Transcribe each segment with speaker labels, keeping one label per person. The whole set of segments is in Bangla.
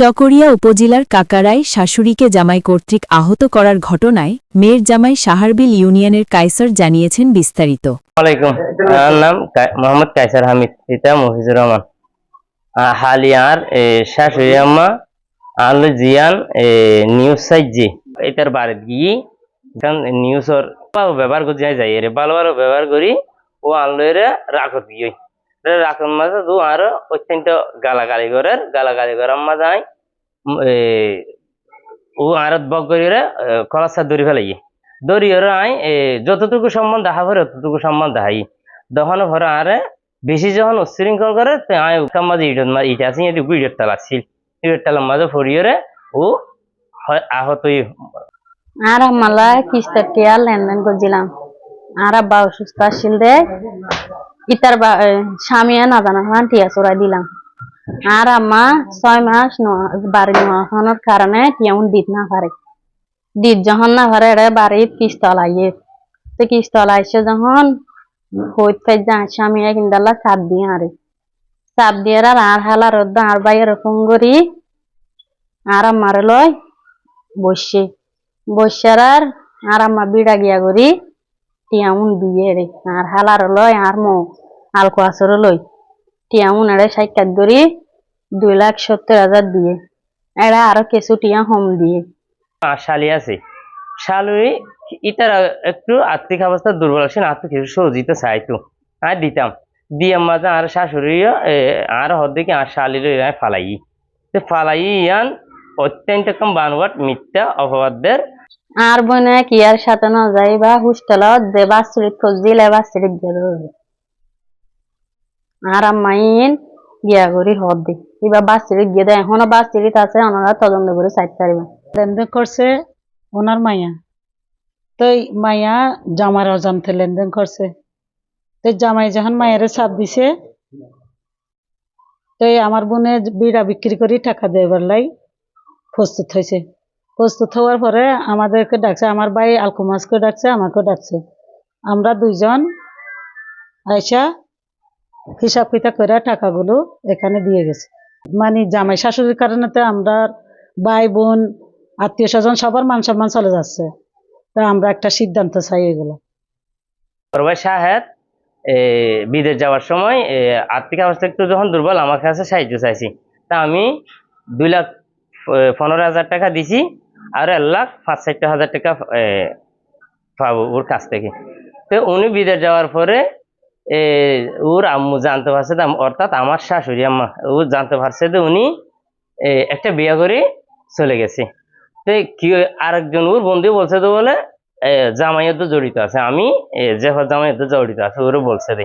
Speaker 1: চকরিয়া উপজেলার কাকারায় শাশুড়িকে জামাই কর্তৃক আহত করার ঘটনায় মেয়ের জামাই সাহারবিল ইউনিয়নের কাইসার জানিয়েছেন বিস্তারিত।
Speaker 2: রহমান। শাশুড়ি জিয়ান নিউজ সাইজি এটার বাড়িত গিয়ে নিউজর ব্যবহার ব্যবহার করি, ও আনলো এরে রাখত গিয়ে রাখত মাঝে দু আর অত্যন্ত গালাগালি করে, গালাগালি করার মাঝে ও আরত বক করি কলাসা দড়ি ফেলাই দড়ি ওরা যতটুকু সম্মান দেখা করে ততটুকু সম্মান দেখাই। দহন ভরে আরে, বেশি যখন উচ্ছৃঙ্খল করে আয় উঠার মাঝে মাঝে ইটা আছে, এটি ইটের তালা ছিল ইটের মাঝে ও আহতই।
Speaker 3: আর কিস্তের টিয়া লেনদেন করছিলাম। আর অসুস্থ আসছিল দে। ইতার স্বামী না জানা টিয়া চড়াই দিলাম। আর আম্মা, ছয় মাস বাড়ি নেওয়ার কারণে টিয়াউন দিত না পারে। দিত যখন না পারে এটা বাড়ির কিস্তল আইয়ে। তো কিস্তল আইসে যখন হইত ফেজ যা স্বামী কিনদাল্লা চাপ দিয়ে আরে। চাপ দিয়ে আর আর হালা রোদ্দ আর বাই এরকম করি, আর আমার লয় বসে। বসার আর আর বিড়া গিয়া করি। টিয়াউন দিয়ে রে। আর হালার লয় আর মো আলকো আসর লই টিয়াউন এড়ে সাক্ষাৎ করি দুই লাখ সত্তর হাজার দিয়ে। এরা আরও কিছু টিয়া হোম দিয়ে।
Speaker 2: শালি আছে। শালুই, ইতার একটু আর্থিক অবস্থা দুর্বল আছে, না আর্থিক কিছু সহজিতে চাইতো। আর দিতাম। দিয়ে মাঝে আর শাশুড়িও আর হদ্দিকে আর শালির ফালাই তো ফালাই ইয়ান অত্যন্ত কম বানওয়াট মিথ্যা অপবাদদের
Speaker 3: আর বনে কি সাথে না যাই বা হোস্টেলত যে বাস্তুরিত খোঁজ দিলে বাস্তুরিত গেল আর আম্মাইন গিয়া করি হদ দি এবার বাস্তুরিত গিয়ে দেয়। এখনও বাস্তুরিত আছে ওনারা তদন্ত করে চাইতে পারিবে
Speaker 4: লেনদেন করছে ওনার মাইয়া। তো মাইয়া জামার অজান্তে লেনদেন করছে। তো জামাই যখন মায়ের চাপ দিছে তো আমার বোনে বিড়া বিক্রি করে টাকা দেবার লাই প্রস্তুত হয়েছে প্রস্তুত হওয়ার পরে আমাদেরকে ডাকছে, আমার ভাই আলকুমাসকে ডাকছে, আমাকেও ডাকছে। আমরা দুইজন আয়সা হিসাব কিতাব করে টাকাগুলো এখানে দিয়ে গেছে। মানে জামাই শাশুড়ির কারণে তো আমরা ভাই, বোন, আত্মীয় স্বজন সবার মান সম্মান চলে যাচ্ছে। তা আমরা একটা সিদ্ধান্ত চাই এগুলো।
Speaker 2: সাহেব বিদেশ যাওয়ার সময় আর্থিক অবস্থা একটু যখন দুর্বল, আমার কাছে সাহায্য চাইছি। তা আমি দুই লাখ পনেরো হাজার টাকা দিছি। আর এক লাখ পাঁচ ষাট হাজার টাকা পাবো ওর কাছ থেকে। তো উনি বিদেশ যাওয়ার পরে ওর আম্মু জানতে পারছে অর্থাৎ আমার শাশুড়ি আম্মা ও জানতে পারছে যে উনি একটা বিয়ে করে চলে গেছে। তো কি আরেকজন ওর বন্ধু বলছে তো বলে এ, জামাইয়ের তো জড়িত আছে আমি জেফর তো জড়িত আছে ওরও বলছে রে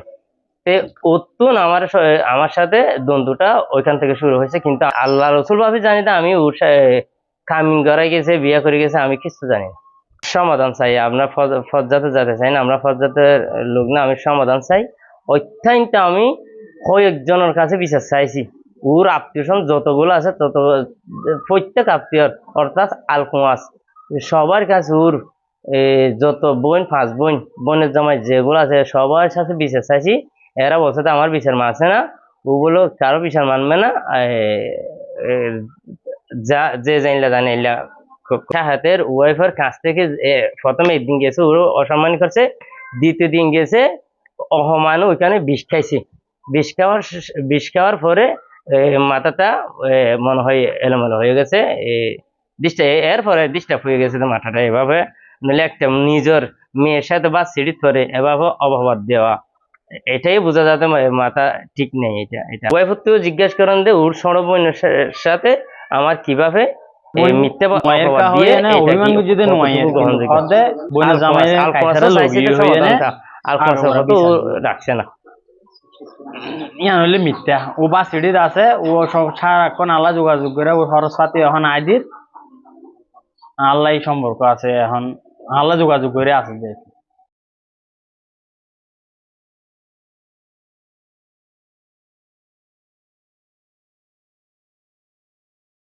Speaker 2: তে অত্যুন আমার আমার সাথে দ্বন্দ্বটা ওইখান থেকে শুরু হয়েছে কিন্তু আল্লাহ রসুল ভাবে জানি আমি ওর কামিন করাই গেছে, বিয়ে করে গেছে, আমি কিছু জানি সমাধান চাই আপনার ফজ- ফজ্জাতে যেতে চাই না, আমরা ফজ্জাতের লোক না, আমি সমাধান চাই। অত্যন্ত আমি কয়েকজনের কাছে বিচার চাইছি। ওর আত্মীয় যতগুলো আছে, তত প্রত্যেক আত্মীয়, অর্থাৎ আলকুমাস, সবার কাছে ওর যত বোন, পাঁচ বোন, বোনের জামাই যেগুলো আছে, সবার সাথে বিচার চাইছি। এরা বলছে আমার বিচার মানছে না, ওগুলো কারও বিচার মানবে না যা, যে জানলা জানাইলা হাতের ওয়াইফের কাছ থেকে প্রথমে একদিন গেছে, ওরও অসম্মান করছে, দ্বিতীয় দিন গেছে, অহমান ওইখানে বিষ খাইছে। বিষ খাওয়ার বিষ খাওয়ার পরে মাথাটা মনে হয় এলোমেলো হয়ে গেছে ডিস্টার্ব এরপরে ডিস্টার্ব হয়ে গেছে মাথাটা এভাবে নইলে একটা নিজের মেয়ের সাথে বা সিঁড়িত করে এভাবে অভাবাদ দেওয়া, এটাই বোঝা যাতে মাথা ঠিক নেই, এটা এটা। ওয়াইফের তো জিজ্ঞাসা করেন যে, ওর সরবনের সাথে আমার কীভাবে এই মিথ্যে দিয়ে
Speaker 5: অভিমান নয়? হদে কাইসারা লগি হয়ে না আর
Speaker 2: কথা রাখছে না।
Speaker 5: ইয়া মিথ্যা। ও বা সিঁড়ির আছে ও সব সারাক্ষণ আল্লাহ যোগাযোগ করে ও খরচ পাতি এখন আইদির। আল্লাহ সম্পর্ক আছে এখন। আল্লাহ যোগাযোগ করে আছে যে।